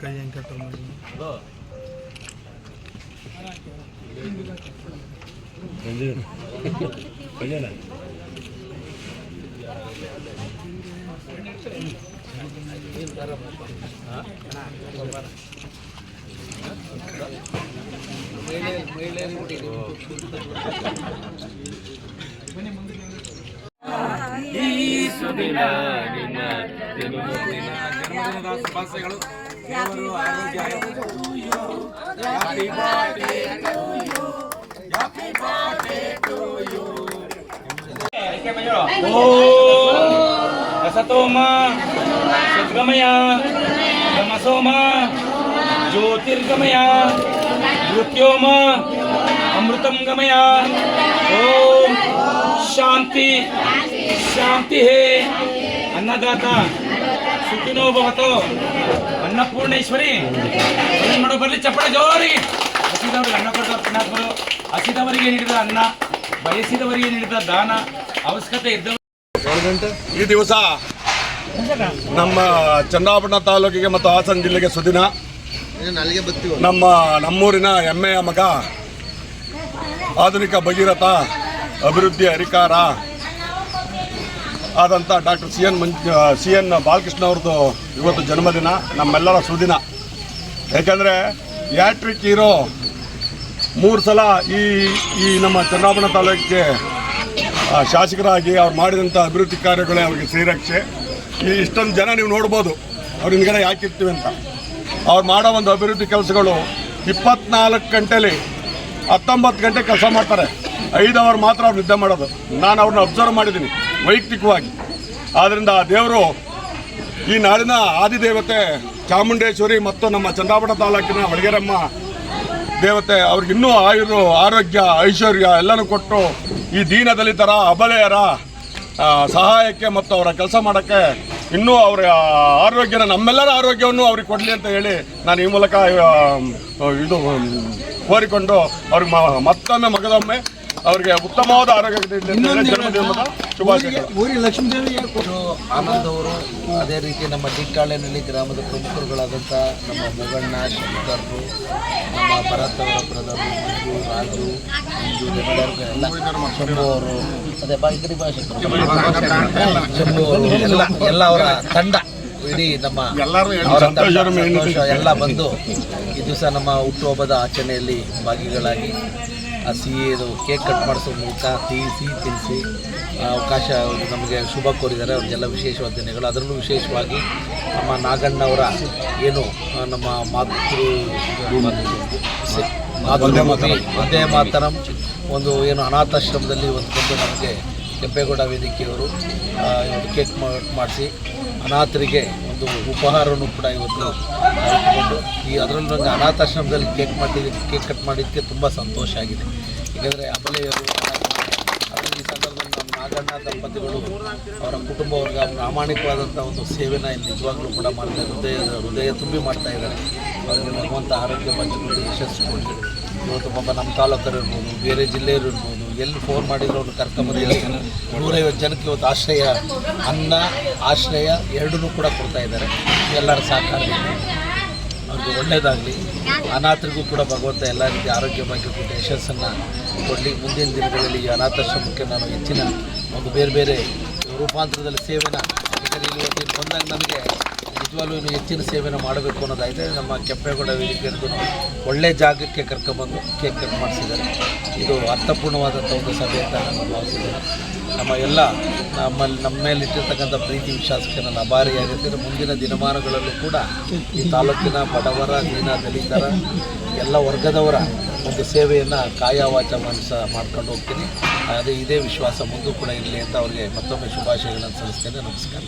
ಕೈ ಹೆಂಗೆ ಕಟ್ ಮಾಡಿ ಜನ್ಮದಿನದ ಶುಭಾಶಯಗಳು ದೇವರು ಆರೋಗ್ಯ ರಸತೋಮ ಸದ್ಗಮಯ ಗಮಸೋಮ ಜ್ಯೋತಿರ್ಗಮಯ ಮೃತ್ಯೋಮ ಅಮೃತಂ ಗಮಯ. ಓಂ ಶಾಂತಿ. ಶಾಂತಿ ಹೇ. ಅನ್ನದಾತ ಸುಖಿನೋ ಭವತು. ಅನ್ನಪೂರ್ಣೇಶ್ವರಿ. ಮಾಡೋ ಬರಲಿ ಚಪ್ಪಳೆ ಜೋರಿ. ಹಸಿದವರಿಗೆ ಅನ್ನ ಕೊಡ್ತಾರೆ ಪುಣ್ಯಾತ್ಮರು, ಹಸಿದವರಿಗೆ ನೀಡಿದ ಅನ್ನ, ಬಯಸಿದವರಿಗೆ ನೀಡಿದ ದಾನ, ಅವಶ್ಯಕತೆ ಇದ್ದವರು. ಈ ದಿವಸ ನಮ್ಮ ಚನ್ನರಾಪಟ್ಟಣ ತಾಲೂಕಿಗೆ ಮತ್ತು ಹಾಸನ ಜಿಲ್ಲೆಗೆ ಸುದಿನ. ನಮ್ಮ ನಮ್ಮೂರಿನ ಹೆಮ್ಮೆಯ ಮಗ, ಆಧುನಿಕ ಭಗೀರಥ, ಅಭಿವೃದ್ಧಿ ಅಧಿಕಾರ ಆದಂಥ ಡಾಕ್ಟರ್ ಸಿ ಎನ್ ಮಂಜ್, ಸಿ ಎನ್ ಬಾಲಕೃಷ್ಣ ಅವ್ರದ್ದು ಇವತ್ತು ಜನ್ಮದಿನ, ನಮ್ಮೆಲ್ಲರ ಸುದಿನ. ಯಾಕಂದರೆ ಯಾಟ್ರಿಕ್ ಹೀರೋ ಮೂರು ಸಲ ಈ ಈ ನಮ್ಮ ಚನ್ನರಾಪಟ್ಟಣ ತಾಲೂಕಿಗೆ ಶಾಸಕರಾಗಿ ಅವ್ರು ಮಾಡಿದಂಥ ಅಭಿವೃದ್ಧಿ ಕಾರ್ಯಗಳೇ ಅವ್ರಿಗೆ ಶ್ರೀರಕ್ಷೆ. ಈ ಇಷ್ಟೊಂದು ಜನ ನೀವು ನೋಡ್ಬೋದು. ಅವ್ರ ಹಿಂದ್ಗಡೆ ಯಾಕಿರ್ತೀವಿ ಅಂತ. ಅವ್ರು ಮಾಡೋ ಒಂದು ಅಭಿವೃದ್ಧಿ ಕೆಲಸಗಳು ಇಪ್ಪತ್ನಾಲ್ಕು ಗಂಟೆಲಿ ಹತ್ತೊಂಬತ್ತು ಗಂಟೆ ಕೆಲಸ ಮಾಡ್ತಾರೆ. ಐದು ಅವರ್ ಮಾತ್ರ ಅವ್ರು ನಿದ್ದೆ ಮಾಡೋದು. ನಾನು ಅವ್ರನ್ನ ಅಬ್ಸರ್ವ್ ಮಾಡಿದ್ದೀನಿ ವೈಯಕ್ತಿಕವಾಗಿ. ಆದ್ದರಿಂದ ಆ ದೇವರು ಈ ನಾಡಿನ ಆದಿದೇವತೆ ಚಾಮುಂಡೇಶ್ವರಿ ಮತ್ತು ನಮ್ಮ ಚಂದ್ರಾಪುರ ತಾಲೂಕಿನ ಒಳಗೆರಮ್ಮ ದೇವತೆ ಅವ್ರಿಗೆ ಇನ್ನೂ ಆಯುರು ಆರೋಗ್ಯ, ಐಶ್ವರ್ಯ ಎಲ್ಲನೂ ಕೊಟ್ಟು ಈ ದೀನದಲಿತರ ಅಬಲೆಯರ ಸಹಾಯಕ್ಕೆ ಮತ್ತು ಅವರ ಕೆಲಸ ಮಾಡೋಕ್ಕೆ ಇನ್ನೂ ಅವರ ಆರೋಗ್ಯನ, ನಮ್ಮೆಲ್ಲರ ಆರೋಗ್ಯವನ್ನು ಅವ್ರಿಗೆ ಕೊಡಲಿ ಅಂತ ಹೇಳಿ ನಾನು ಈ ಮೂಲಕ ಇದು ಕೋರಿಕೊಂಡು ಅವ್ರಿಗೆ ಮತ್ತೊಮ್ಮೆ ಮಗದೊಮ್ಮೆ ಅವ್ರಿಗೆ ಉತ್ತಮವಾದ ಆರೋಗ್ಯ ಆನಂದ್ ಅವರು ಅದೇ ರೀತಿ ನಮ್ಮ ಡಿಕ್ಕಾಳೆನಹಳ್ಳಿ ಗ್ರಾಮದ ಪ್ರಮುಖರುಗಳಾದಂಥ ನಮ್ಮ ಮೊಗಣ್ಣ ಶಂಕರ್ರು ನಮ್ಮ ಭರತ್ ಅವರ ಬ್ರದರ್ ಮಂಜು ರಾಜು ಶಂಭು ಅವರು ಅದೇ ಬಾ ಇದ್ರಿ ಭಾಷೆ ಶಂಭು ಎಲ್ಲ ಎಲ್ಲ ಅವರ ತಂಡ. ಇಡೀ ನಮ್ಮ ಎಲ್ಲ ಬಂದು ಈ ದಿವಸ ನಮ್ಮ ಹುಟ್ಟುಹಬ್ಬದ ಆಚರಣೆಯಲ್ಲಿ ಭಾಗಿಗಳಾಗಿ ಆ ಸಿಹಿದು ಕೇಕ್ ಕಟ್ ಮಾಡಿಸೋ ಮೂಲಕ ಸಿಹಿ ಸಿಹಿ ತಿನ್ನಿಸಿ ಅವಕಾಶ ನಮಗೆ ಶುಭ ಕೋರಿದ್ದಾರೆ. ಅವ್ರಿಗೆಲ್ಲ ವಿಶೇಷವಾದ ದಿನಗಳು. ಅದರಲ್ಲೂ ವಿಶೇಷವಾಗಿ ನಮ್ಮ ನಾಗಣ್ಣವರ ಏನು ನಮ್ಮ ಮಾತೃ ಮಾತೃಭೂಮಿ ಒಂದೇ ಮಾತರಂ, ಒಂದು ಏನು ಅನಾಥಾಶ್ರಮದಲ್ಲಿ ಒಂದು ಬಂದು ನಮಗೆ ಕೆಂಪೇಗೌಡ ವೇದಿಕೆಯವರು ಕೇಕ್ ಮಾಡಿಸಿ ಅನಾಥರಿಗೆ ಒಂದು ಉಪಹಾರವನ್ನು ಕೂಡ ಇವತ್ತು ಈ ಅದರಲ್ಲೂ ನನಗೆ ಅನಾಥಾಶ್ರಮದಲ್ಲಿ ಕೇಕ್ ಮಾಡಿದ್ದಕ್ಕೆ ಕೇಕ್ ಕಟ್ ಮಾಡಿದ್ದಕ್ಕೆ ತುಂಬ ಸಂತೋಷ ಆಗಿದೆ. ಏಕೆಂದರೆ ಅಬಲೆಯವರು ಅದರಲ್ಲಿ ಈ ಸಂದರ್ಭದಲ್ಲಿ ನಮ್ಮ ನಾಗಣ್ಣ ದಂಪತಿಗಳು ಅವರ ಕುಟುಂಬ ವರ್ಗ ಪ್ರಾಮಾಣಿಕವಾದಂಥ ಒಂದು ಸೇವೆನ ಇಲ್ಲಿ ನಿಜವಾಗ್ಲೂ ಕೂಡ ಮಾಡ್ತಾ ಹೃದಯ ಹೃದಯ ತುಂಬಿ ಮಾಡ್ತಾ ಇದ್ದಾರೆ. ಅವರಿಗೆ ಭಗವಂತ ಆರೋಗ್ಯ ಬಗ್ಗೆ ಯಶಸ್ಸು ಕೊಡಲಿ. ಇವತ್ತು ಪಾಪ ನಮ್ಮ ತಾಲೂಕರು ಇರ್ಬೋದು ಬೇರೆ ಜಿಲ್ಲೆಯವರು ಇರ್ಬೋದು ಎಲ್ಲಿ ಫೋನ್ ಮಾಡಿದ್ರು ಅವ್ರು ಕರ್ಕೊಂಬಂದು ಹೇಳ್ತಾರೆ ನೂರೈವತ್ತು ಜನಕ್ಕೆ ಇವತ್ತು ಆಶ್ರಯ ಅನ್ನ ಆಶ್ರಯ ಎರಡನ್ನೂ ಕೂಡ ಕೊಡ್ತಾ ಇದ್ದಾರೆ. ಎಲ್ಲರ ಸಹಕಾರ. ಅವ್ರಿಗೆ ಒಳ್ಳೆಯದಾಗಲಿ ಅನಾಥರಿಗೂ ಕೂಡ ಭಗವಂತ ಎಲ್ಲ ರೀತಿ ಆರೋಗ್ಯವಾಗಿ ಕೂಡ ಯಶಸ್ಸನ್ನು ಕೊಡಲಿ. ಮುಂದಿನ ದಿನಗಳಲ್ಲಿ ಈ ಅನಾಥಾಶ್ರಮಕ್ಕೆ ನಾನು ಹೆಚ್ಚಿನ ಒಂದು ಬೇರೆ ಬೇರೆ ರೂಪಾಂತರದಲ್ಲಿ ಸೇವೆನ ಯಾಕಂದರೆ ಇಲ್ಲಿ ಇವತ್ತು ಬಂದಾಗ ನನಗೆ ನಿಜವಾಗ್ಲೂ ಇನ್ನು ಹೆಚ್ಚಿನ ಸೇವೆಯನ್ನು ಮಾಡಬೇಕು ಅನ್ನೋದಾಗಿದೆ ನಮ್ಮ ಕೆಂಪೇಗೌಡ ವೇದಿಕೆಯದ್ದು ಒಳ್ಳೆ ಜಾಗಕ್ಕೆ ಕರ್ಕೊಂಬಂದು ಕೇಕ್ ಕಟ್ ಮಾಡಿಸಿದ್ದಾರೆ. ಇದು ಅರ್ಥಪೂರ್ಣವಾದಂಥ ಒಂದು ಸಭೆ ಅಂತ ನಾನು ಭಾವಿಸಿದ್ದೇನೆ. ನಮ್ಮ ಎಲ್ಲ ನಮ್ಮಲ್ಲಿ ನಮ್ಮ ಮೇಲೆ ಇಟ್ಟಿರ್ತಕ್ಕಂಥ ಪ್ರೀತಿ ವಿಶ್ವಾಸಕ್ಕೆ ನಾನು ಅಭಾರಿಯಾಗಿರ್ತೀನಿ. ಮುಂದಿನ ದಿನಮಾನಗಳಲ್ಲೂ ಕೂಡ ಈ ತಾಲೂಕಿನ ಬಡವರ, ದೀನ, ದಲಿತರ ಎಲ್ಲ ವರ್ಗದವರ ಒಂದು ಸೇವೆಯನ್ನು ಕಾಯವಾಚ ಮನಸ ಮಾಡ್ಕೊಂಡು ಹೋಗ್ತೀನಿ. ಅದೇ ಇದೇ ವಿಶ್ವಾಸ ಮುಂದೂ ಕೂಡ ಇರಲಿ ಅಂತ ಅವರಿಗೆ ಮತ್ತೊಮ್ಮೆ ಶುಭಾಶಯಗಳನ್ನು ಸಲ್ಲಿಸ್ತೇನೆ. ನಮಸ್ಕಾರ.